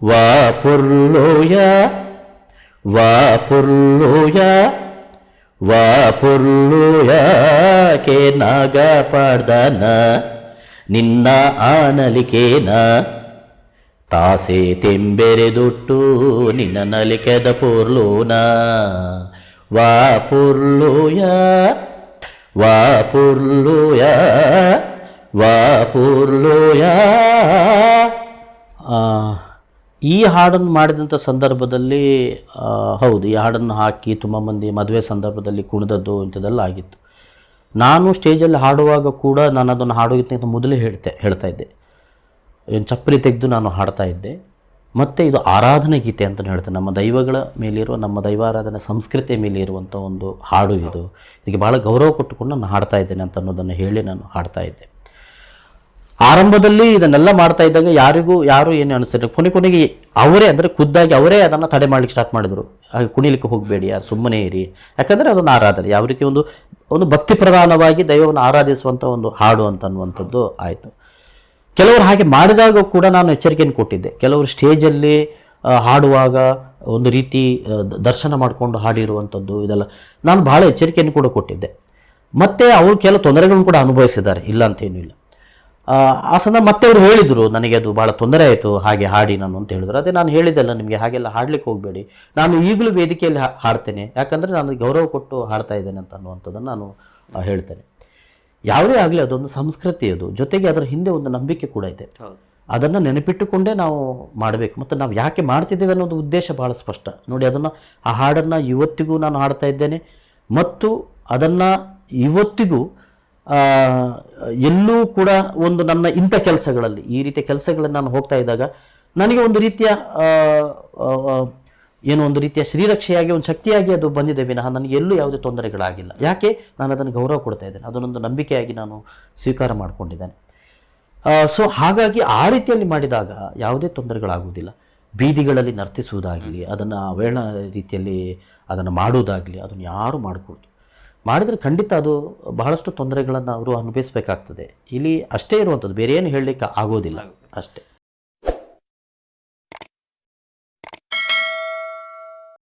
వా పొర్లోయ వా పొర్లోయ వా పొర్లోయ ಕೆ ನಾಗ ಪಾಡ್ದನ ನಿನ್ನ ಆನಲಿಕೇನ ತಾಸೆ ತೆಂಬೆರೆದುಟ್ಟು ನಿನ್ನ ನಲಿಕೆದ ಪೂರ್ಲೋನ ವಾ ಪೂರ್ಲೋಯ ವಾ ಪೂರ್ಲೋಯ ವಾ ಪೂರ್ಲೋಯ ಈ ಹಾಡನ್ನು ಮಾಡಿದಂಥ ಸಂದರ್ಭದಲ್ಲಿ ಹೌದು, ಈ ಹಾಡನ್ನು ಹಾಕಿ ತುಂಬ ಮಂದಿ ಮದುವೆ ಸಂದರ್ಭದಲ್ಲಿ ಕುಣಿದದ್ದು ಇಂಥದ್ದೆಲ್ಲ ಆಗಿತ್ತು. ನಾನು ಸ್ಟೇಜಲ್ಲಿ ಹಾಡುವಾಗ ಕೂಡ ನಾನು ಅದನ್ನು ಹಾಡೋದಕ್ಕಿಂತ ಮೊದಲೇ ಹೇಳ್ತೆ, ಹೇಳ್ತಾ ಇದ್ದೆ. ಏನು ಚಪ್ಪಲಿ ತೆಗೆದು ನಾನು ಹಾಡ್ತಾ ಇದ್ದೆ. ಮತ್ತು ಇದು ಆರಾಧನೆ ಗೀತೆ ಅಂತ ಹೇಳ್ತೇನೆ ನಮ್ಮ ದೈವಗಳ ಮೇಲಿರುವ, ನಮ್ಮ ದೈವಾರಾಧನೆ ಸಂಸ್ಕೃತಿಯ ಮೇಲೆ ಇರುವಂಥ ಒಂದು ಹಾಡು ಇದು. ಇದಕ್ಕೆ ಭಾಳ ಗೌರವ ಕೊಟ್ಟುಕೊಂಡು ನಾನು ಹಾಡ್ತಾ ಇದ್ದೇನೆ ಅಂತ ಅನ್ನೋದನ್ನು ಹೇಳಿ ನಾನು ಹಾಡ್ತಾ ಇದ್ದೆ. ಆರಂಭದಲ್ಲಿ ಇದನ್ನೆಲ್ಲ ಮಾಡ್ತಾ ಇದ್ದಾಗ ಯಾರಿಗೂ ಯಾರು ಏನು ಅನಿಸ್ತಾರೆ ಕೊನೆ ಕೊನೆಗೆ ಅವರೇ ಅಂದರೆ ಖುದ್ದಾಗಿ ಅವರೇ ಅದನ್ನು ತಡೆ ಮಾಡ್ಲಿಕ್ಕೆ ಸ್ಟಾರ್ಟ್ ಮಾಡಿದರು. ಹಾಗೆ ಕುಣಿಲಿಕ್ಕೆ ಹೋಗಬೇಡಿ, ಯಾರು ಸುಮ್ಮನೆ ಇರಿ. ಯಾಕಂದರೆ ಅದೊಂದು ಆರಾಧನೆ. ಯಾವ ರೀತಿ ಒಂದು ಒಂದು ಭಕ್ತಿ ಪ್ರಧಾನವಾಗಿ ದೈವವನ್ನು ಆರಾಧಿಸುವಂಥ ಒಂದು ಹಾಡು ಅಂತ ಅನ್ನುವಂಥದ್ದು ಆಯಿತು. ಕೆಲವರು ಹಾಗೆ ಮಾಡಿದಾಗ ಕೂಡ ನಾನು ಎಚ್ಚರಿಕೆಯನ್ನು ಕೊಟ್ಟಿದ್ದೆ. ಕೆಲವರು ಸ್ಟೇಜಲ್ಲಿ ಹಾಡುವಾಗ ಒಂದು ರೀತಿ ದರ್ಶನ ಮಾಡಿಕೊಂಡು ಹಾಡಿರುವಂಥದ್ದು ಇದೆಲ್ಲ ನಾನು ಭಾಳ ಎಚ್ಚರಿಕೆಯನ್ನು ಕೂಡ ಕೊಟ್ಟಿದ್ದೆ. ಮತ್ತು ಅವರು ಕೆಲವು ತೊಂದರೆಗಳನ್ನು ಕೂಡ ಅನುಭವಿಸಿದ್ದಾರೆ. ಇಲ್ಲ ಅಂತೇನೂ ಇಲ್ಲ. ಆ, ಆ ಸಂದರ್ಭ ಮತ್ತೆ ಅವರು ಹೇಳಿದರು ನನಗೆ ಅದು ಭಾಳ ತೊಂದರೆ ಆಯಿತು ಹಾಗೆ ಹಾಡಿ ನಾನು ಅಂತ ಹೇಳಿದ್ರು. ಅದೇ ನಾನು ಹೇಳಿದ್ದಲ್ಲ ನಿಮಗೆ ಹಾಗೆಲ್ಲ ಹಾಡ್ಲಿಕ್ಕೆ ಹೋಗಬೇಡಿ. ನಾನು ಈಗಲೂ ವೇದಿಕೆಯಲ್ಲಿ ಹಾಡ್ತೇನೆ. ಯಾಕಂದರೆ ನಾನು ಗೌರವ ಕೊಟ್ಟು ಹಾಡ್ತಾ ಇದ್ದೇನೆ ಅಂತ ಅನ್ನುವಂಥದ್ದನ್ನು ನಾನು ಹೇಳ್ತೇನೆ. ಯಾವುದೇ ಆಗಲಿ ಅದೊಂದು ಸಂಸ್ಕೃತಿ ಅದು. ಜೊತೆಗೆ ಅದರ ಹಿಂದೆ ಒಂದು ನಂಬಿಕೆ ಕೂಡ ಇದೆ. ಅದನ್ನು ನೆನಪಿಟ್ಟುಕೊಂಡೇ ನಾವು ಮಾಡಬೇಕು. ಮತ್ತು ನಾವು ಯಾಕೆ ಮಾಡ್ತಿದ್ದೇವೆ ಅನ್ನೋದು ಉದ್ದೇಶ ಭಾಳ ಸ್ಪಷ್ಟ. ನೋಡಿ ಅದನ್ನು ಆ ಹಾಡನ್ನು ಇವತ್ತಿಗೂ ನಾನು ಹಾಡ್ತಾ ಇದ್ದೇನೆ. ಮತ್ತು ಅದನ್ನು ಇವತ್ತಿಗೂ ಎಲ್ಲೂ ಕೂಡ ಒಂದು ನನ್ನ ಇಂಥ ಕೆಲಸಗಳಲ್ಲಿ, ಈ ರೀತಿಯ ಕೆಲಸಗಳಲ್ಲಿ ನಾನು ಹೋಗ್ತಾ ಇದ್ದಾಗ ನನಗೆ ಒಂದು ರೀತಿಯ ಏನೋ ಒಂದು ರೀತಿಯ ಶ್ರೀರಕ್ಷೆಯಾಗಿ, ಒಂದು ಶಕ್ತಿಯಾಗಿ ಅದು ಬಂದಿದೆ ವಿನಃ ನನಗೆ ಎಲ್ಲೂ ಯಾವುದೇ ತೊಂದರೆಗಳಾಗಿಲ್ಲ. ಯಾಕೆ? ನಾನು ಅದನ್ನು ಗೌರವ ಕೊಡ್ತಾ ಇದ್ದೇನೆ. ಅದನ್ನೊಂದು ನಂಬಿಕೆಯಾಗಿ ನಾನು ಸ್ವೀಕಾರ ಮಾಡಿಕೊಂಡಿದ್ದೇನೆ. ಸೊ ಹಾಗಾಗಿ ಆ ರೀತಿಯಲ್ಲಿ ಮಾಡಿದಾಗ ಯಾವುದೇ ತೊಂದರೆಗಳಾಗುವುದಿಲ್ಲ. ಬೀದಿಗಳಲ್ಲಿ ನರ್ತಿಸುವುದಾಗಲಿ, ಅದನ್ನು ಅವೇಳ ರೀತಿಯಲ್ಲಿ ಅದನ್ನು ಮಾಡುವುದಾಗಲಿ, ಅದನ್ನು ಯಾರೂ ಮಾಡಕೂಡ್ದು? ಮಾಡಿದರೆ ಖಂಡಿತ ಅದು ಬಹಳಷ್ಟು ತೊಂದರೆಗಳನ್ನು ಅವರು ಅನುಭವಿಸಬೇಕಾಗ್ತದೆ. ಇಲ್ಲಿ ಅಷ್ಟೇ ಇರುವಂಥದ್ದು ಬೇರೆ ಏನು ಹೇಳಲಿಕ್ಕೆ ಆಗೋದಿಲ್ಲ. ಅಷ್ಟೇ.